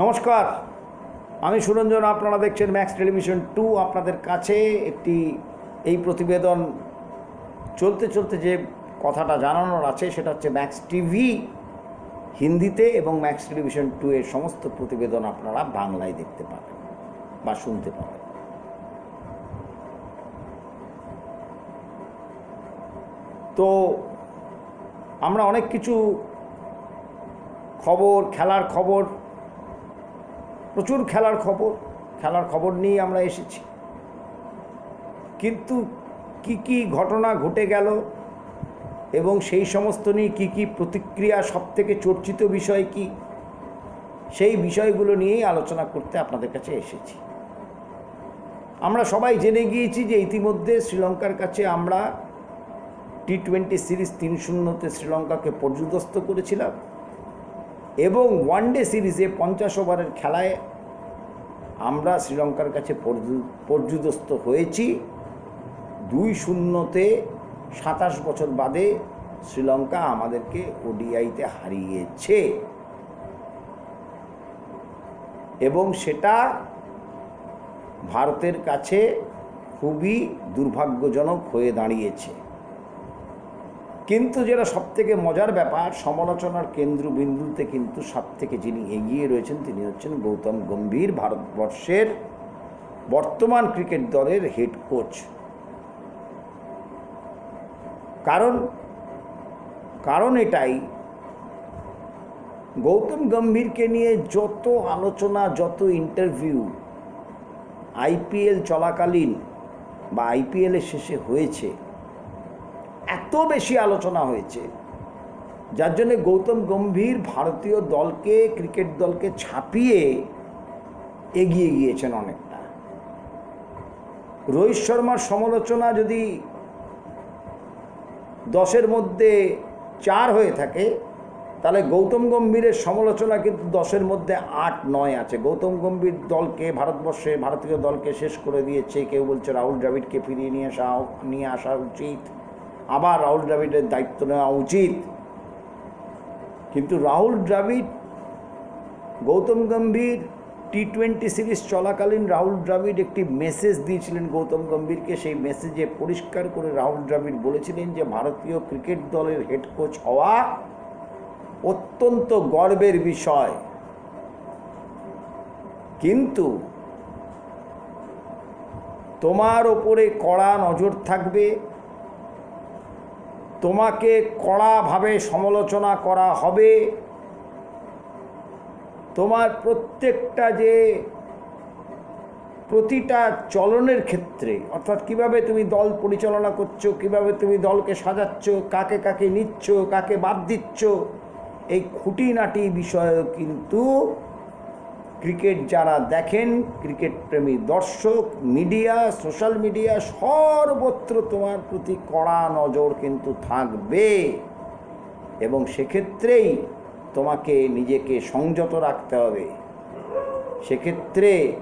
নমস্কার। আমি সুরঞ্জন, আপনারা দেখছেন ম্যাক্স টেলিভিশন টু। আপনাদের কাছে একটি এই প্রতিবেদন। চলতে চলতে যে কথাটা জানানোর আছে, সেটা হচ্ছে ম্যাক্স টিভি হিন্দিতে এবং ম্যাক্স টেলিভিশন টু এর সমস্ত প্রতিবেদন আপনারা বাংলায় দেখতে পাবেন বা শুনতে পাবেন। তো আমরা অনেক কিছু খবর, খেলার খবর প্রচুর খেলার খবর খেলার খবর নিয়ে আমরা এসেছি। কিন্তু কি কি ঘটনা ঘটে গেল এবং সেই সমস্ত নিয়ে কী কী প্রতিক্রিয়া, সবথেকে চর্চিত বিষয় কি, সেই বিষয়গুলো নিয়েই আলোচনা করতে আপনাদের কাছে এসেছি। আমরা সবাই জেনে গিয়েছি যে ইতিমধ্যে শ্রীলঙ্কার কাছে আমরা টি টোয়েন্টি সিরিজ তিন শূন্যতে শ্রীলঙ্কাকে পর্যুদস্ত করেছিলাম। এবং ওয়ানডে সিরিজে পঞ্চাশ ওভারের খেলায় আমরা শ্রীলঙ্কার কাছে পর্যু- পর্যুদস্ত হয়েছি। দুই শূন্যতে সাতাশ বছর বাদে শ্রীলঙ্কা আমাদেরকে ওডিআইতে হারিয়েছে। এবং সেটা ভারতের কাছে খুবই দুর্ভাগ্যজনক হয়ে দাঁড়িয়েছে। কিন্তু যেটা সবথেকে মজার ব্যাপার, সমালোচনার কেন্দ্রবিন্দুতে কিন্তু সবথেকে যিনি এগিয়ে রয়েছেন তিনি হচ্ছেন গৌতম গম্ভীর, ভারতবর্ষের বর্তমান ক্রিকেট দলের হেড কোচ কারণ কারণ এটাই, গৌতম গম্ভীরকে নিয়ে যত আলোচনা, যত ইন্টারভিউ আইপিএল চলাকালীন বা আইপিএলের শেষে হয়েছে এত বেশি আলোচনা হয়েছে। যার জন্যে গৌতম গম্ভীর ভারতীয় দলকে, ক্রিকেট দলকে ছাপিয়ে এগিয়ে গিয়েছেন অনেকটা। রোহিত শর্মার সমালোচনা যদি দশের মধ্যে চার হয়ে থাকে, তাহলে গৌতম গম্ভীরের সমালোচনা কিন্তু দশের মধ্যে আট, নয় আছে। গৌতম গম্ভীর দলকে, ভারতবর্ষে, ভারতীয় দলকে শেষ করে দিয়েছে। কেউ বলছে রাহুল দ্রাবিড়কে ফিরিয়ে নিয়ে আসা নিয়ে আসা উচিত। আবার রাহুল দ্রাবিড়ের দায়িত্ব নেওয়া উচিত। কিন্তু Rahul Dravid, Gautam Gambhir T twenty series চলাকালীন রাহুল দ্রাবিড় একটি মেসেজ দিয়েছিলেন গৌতম গম্ভীরকে। সেই মেসেজে পরিষ্কার করে রাহুল দ্রাবিড় বলেছিলেন যে, ভারতীয় ক্রিকেট দলের হেড কোচ হওয়া অত্যন্ত গর্বের বিষয়। কিন্তু তোমার ওপরে কড়া নজর থাকবে তোমাকে কড়াভাবে সমালোচনা করা হবে। তোমার প্রত্যেকটা যে প্রতিটা চলনের ক্ষেত্রে, অর্থাৎ কীভাবে তুমি দল পরিচালনা করছ, কীভাবে তুমি দলকে সাজাচ্ছ, কাকে কাকে নিচ্ছ, কাকে বাদ দিচ্ছ, এই খুঁটিনাটি বিষয় কিন্তু ক্রিকেট যারা দেখেন, ক্রিকেট প্রেমী দর্শক, মিডিয়া, সোশ্যাল মিডিয়া, সর্বত্র তোমার প্রতি কড়া নজর কিন্তু থাকবে। এবং সেক্ষেত্রেই তোমাকে নিজেকে সংযত রাখতে হবে। সেক্ষেত্রে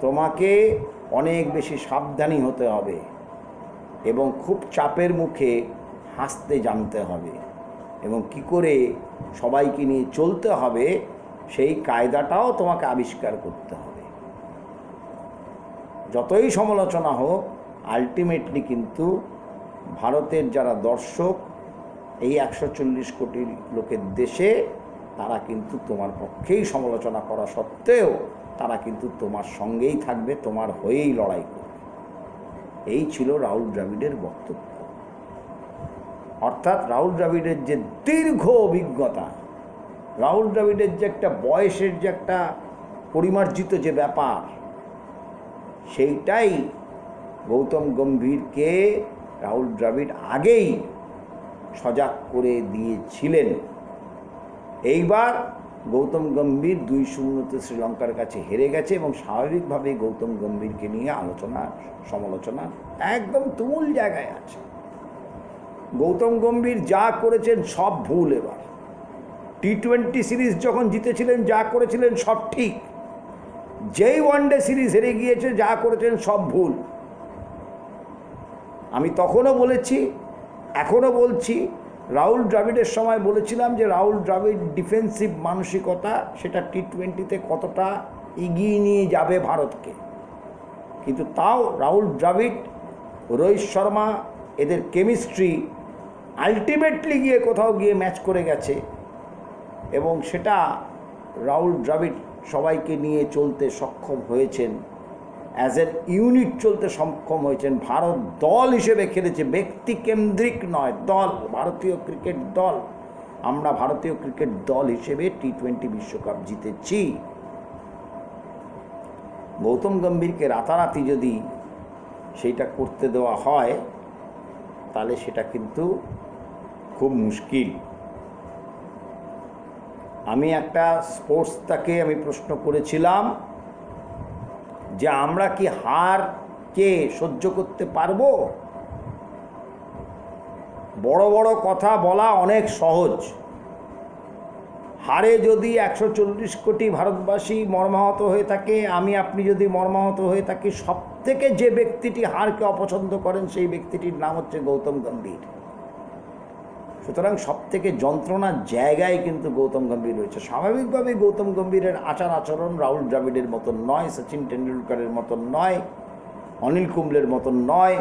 তোমাকে অনেক বেশি সাবধানী হতে হবে এবং খুব চাপের মুখে হাসতে জানতে হবে। এবং কি করে সবাইকে নিয়ে চলতে হবে সেই কায়দাটাও তোমাকে আবিষ্কার করতে হবে। যতই সমালোচনা হোক আলটিমেটলি কিন্তু ভারতের যারা দর্শক, এই একশো চল্লিশ কোটি লোকের দেশে তারা কিন্তু তোমার পক্ষেই সমালোচনা করা সত্ত্বেও তারা কিন্তু তোমার সঙ্গেই থাকবে, তোমার হয়েই লড়াই করবে। এই ছিল রাহুল দ্রাবিড়ের বক্তব্য। অর্থাৎ রাহুল দ্রাবিড়ের যে দীর্ঘ অভিজ্ঞতা রাহুল দ্রাবিড়ের যে একটা বয়সের যে একটা পরিমার্জিত যে ব্যাপার, সেইটাই গৌতম গম্ভীরকে রাহুল দ্রাবিড় আগেই সজাগ করে দিয়েছিলেন। এইবার গৌতম গম্ভীর দুই শূন্যতে শ্রীলঙ্কার কাছে হেরে গেছে এবং স্বাভাবিকভাবেই গৌতম গম্ভীরকে নিয়ে আলোচনা, সমালোচনা একদম তুমুল জায়গায় আছে। গৌতম গম্ভীর যা করেছেন সব ভুল এবার। টি টোয়েন্টি সিরিজ যখন জিতেছিলেন, যা করেছিলেন সব ঠিক। যেই ওয়ানডে সিরিজ হেরে গিয়েছে, যা করেছেন সব ভুল। আমি তখনও বলেছি, এখনও বলছি, রাহুল দ্রাবিড়ের সময় বলেছিলাম যে রাহুল দ্রাবিড় ডিফেন্সিভ মানসিকতা, সেটা টি টোয়েন্টিতে কতটা এগিয়ে নিয়ে যাবে ভারতকে। কিন্তু তাও রাহুল দ্রাবিড়, রোহিত শর্মা, এদের কেমিস্ট্রি আলটিমেটলি গিয়ে কোথাও গিয়ে ম্যাচ করে গেছে। এবং সেটা রাহুল দ্রাবিড় সবাইকে নিয়ে চলতে সক্ষম হয়েছেন। অ্যাজ এন ইউনিট চলতে সক্ষম হয়েছেন। ভারত দল হিসেবে খেলেছে। ব্যক্তি কেন্দ্রিক নয়, দল, ভারতীয় ক্রিকেট দল। আমরা ভারতীয় ক্রিকেট দল হিসেবে টি টোয়েন্টি বিশ্বকাপ জিতেছি। গৌতম গম্ভীরকে রাতারাতি যদি সেইটা করতে দেওয়া হয়, তাহলে সেটা কিন্তু খুব মুশকিল। আমি একটা স্পোর্টস তাকে আমি প্রশ্ন করেছিলাম যে আমরা কি হারকে সহ্য করতে পারব? বড় বড় কথা বলা অনেক সহজ। হারে যদি একশো চল্লিশ কোটি ভারতবাসী মর্মাহত হয়ে থাকে, আমি, আপনি যদি মর্মাহত হয়ে থাকি সব থেকে যে ব্যক্তিটি হারকে অপছন্দ করেন সেই ব্যক্তিটির নাম হচ্ছে গৌতম গম্ভীর। সুতরাং সব থেকে যন্ত্রণার জায়গায় কিন্তু গৌতম গম্ভীর রয়েছে। স্বাভাবিকভাবেই গৌতম গম্ভীরের আচার আচরণ রাহুল দ্রাবিড়ের মতন নয়, সচিন টেন্ডুলকারের মতন নয়, অনিল কুম্বলের মতন নয়,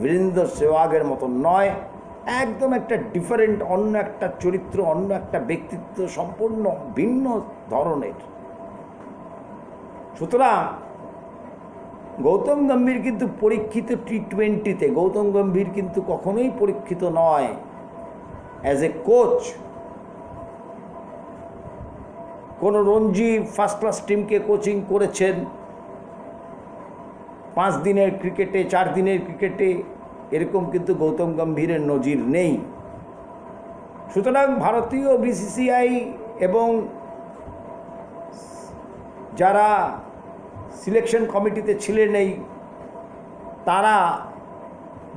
বীরেন্দ্র সেহওয়াগের মতন নয়। একদম একটা ডিফারেন্ট অন্য একটা চরিত্র, অন্য একটা ব্যক্তিত্ব, সম্পূর্ণ ভিন্ন ধরনের। সুতরাং গৌতম গম্ভীর কিন্তু পরীক্ষিত টি টোয়েন্টিতে গৌতম গম্ভীর কিন্তু কখনোই পরীক্ষিত নয়। অ্যাজ এ কোচ কোনো রঞ্জি ফার্স্ট ক্লাস টিমকে কোচিং করেছেন, পাঁচ দিনের ক্রিকেটে চার দিনের ক্রিকেটে এরকম কিন্তু গৌতম গম্ভীরের নজির নেই। সুতরাং ভারতীয় বিসিসিআই এবং যারা সিলেকশন কমিটিতে ছিলেন এই, তারা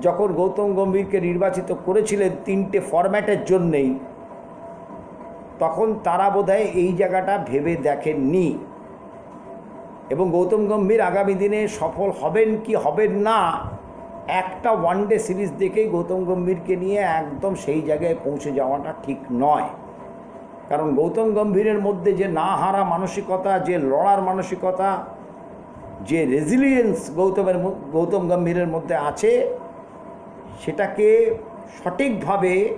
যখন গৌতম গম্ভীরকে নির্বাচিত করেছিলেন তিনটে ফরম্যাটের জন্যেই, তখন তারা বোধহয় এই জায়গাটা ভেবে দেখেননি। এবং গৌতম গম্ভীর আগামী দিনে সফল হবেন কি হবেন না, একটা ওয়ানডে সিরিজ দেখেই গৌতম গম্ভীরকে নিয়ে একদম সেই জায়গায় পৌঁছে যাওয়াটা ঠিক নয়। কারণ গৌতম গম্ভীরের মধ্যে যে না হারা মানসিকতা, যে লড়ার মানসিকতা, যে রেজিলিয়েন্স গৌতমের গৌতম গম্ভীরের মধ্যে আছে সেটাকে সঠিকভাবে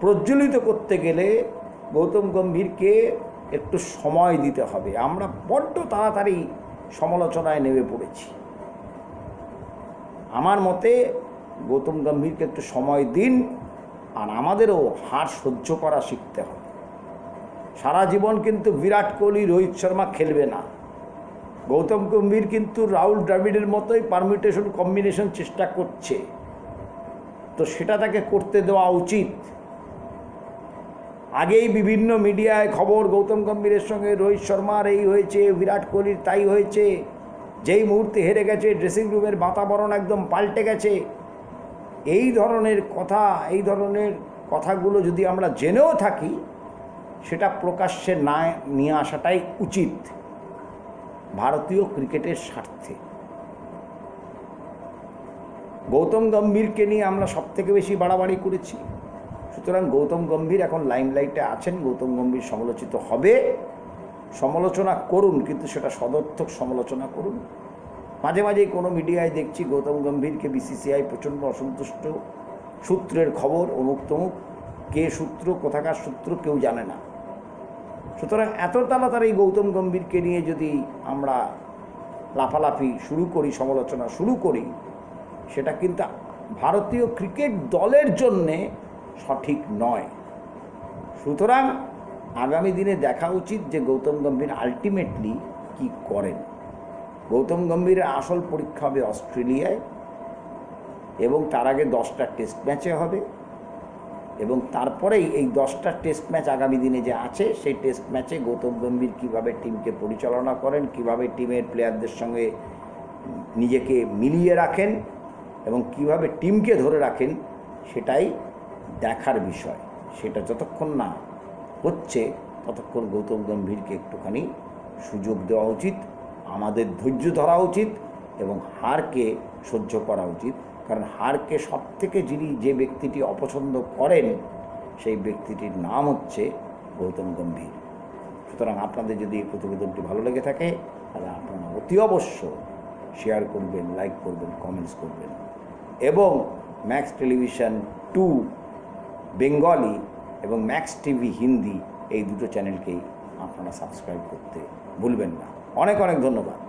প্রজ্বলিত করতে গেলে গৌতম গম্ভীরকে একটু সময় দিতে হবে। আমরা বড্ড তাড়াতাড়ি সমালোচনায় নেমে পড়েছি। আমার মতে গৌতম গম্ভীরকে একটু সময় দিন আর আমাদেরও হার সহ্য করা শিখতে হবে। সারা জীবন কিন্তু বিরাট কোহলি, রোহিত শর্মা খেলবে না। গৌতম গম্ভীর কিন্তু রাহুল দ্রাবিড়ের মতোই পারমিটেশন কম্বিনেশন চেষ্টা করছে। তো সেটা তাকে করতে দেওয়া উচিত। আগেই বিভিন্ন মিডিয়ায় খবর, গৌতম গম্ভীরের সঙ্গে রোহিত শর্মার এই হয়েছে, বিরাট কোহলির তাই হয়েছে। যেই মুহূর্তে হেরে গেছে ড্রেসিং রুমের বাতাবরণ একদম পাল্টে গেছে। এই ধরনের কথা, এই ধরনের কথাগুলো যদি আমরা জেনেও থাকি, সেটা প্রকাশ্যে না নিয়ে আসাটাই উচিত। ভারতীয় ক্রিকেটের স্বার্থে। গৌতম গম্ভীরকে নিয়ে আমরা সব থেকে বেশি বাড়াবাড়ি করেছি। সুতরাং গৌতম গম্ভীর এখন লাইমলাইটে আছেন, গৌতম গম্ভীর সমালোচিত হবে। সমালোচনা করুন, কিন্তু সেটা সদর্থক সমালোচনা করুন। মাঝে মাঝেই কোনো মিডিয়ায় দেখছি গৌতম গম্ভীরকে বিসিসিআই প্রচণ্ড অসন্তুষ্ট সূত্রের খবর অমুক তমুক কে সূত্র, কোথাকার সূত্র কেউ জানে না। সুতরাং এত তাড়াতাড়ি গৌতম গম্ভীরকে নিয়ে যদি আমরা লাফালাফি শুরু করি, সমালোচনা শুরু করি, সেটা কিন্তু ভারতীয় ক্রিকেট দলের জন্যে সঠিক নয়। সুতরাং আগামী দিনে দেখা উচিত যে গৌতম গম্ভীর আলটিমেটলি কি করেন। গৌতম গম্ভীরের আসল পরীক্ষা হবে অস্ট্রেলিয়ায় এবং তার আগে দশটা টেস্ট ম্যাচে হবে। এবং তারপরেই এই দশটা টেস্ট ম্যাচ আগামী দিনে যে আছে, সেই টেস্ট ম্যাচে গৌতম গম্ভীর কীভাবে টিমকে পরিচালনা করেন, কীভাবে টিমের প্লেয়ারদের সঙ্গে নিজেকে মিলিয়ে রাখেন এবং কীভাবে টিমকে ধরে রাখেন, সেটাই দেখার বিষয়। সেটা যতক্ষণ না হচ্ছে, ততক্ষণ গৌতম গম্ভীরকে একটুখানি সুযোগ দেওয়া উচিত, আমাদের ধৈর্য ধরা উচিত এবং হারকে সহ্য করা উচিত। কারণ হারকে সব থেকে যিনি যে ব্যক্তিটি অপছন্দ করেন, সেই ব্যক্তিটির নাম হচ্ছে গৌতম গম্ভীর। সুতরাং আপনাদের যদি এই প্রতিবেদনটি ভালো লেগে থাকে, তাহলে আপনারা অতি অবশ্য শেয়ার করবেন লাইক করবেন কমেন্টস করবেন। এবং ম্যাক্স টেলিভিশন টু বেঙ্গলি এবং ম্যাক্স টিভি হিন্দি এই দুটো চ্যানেলকেই আপনারা সাবস্ক্রাইব করতে ভুলবেন না। অনেক অনেক ধন্যবাদ।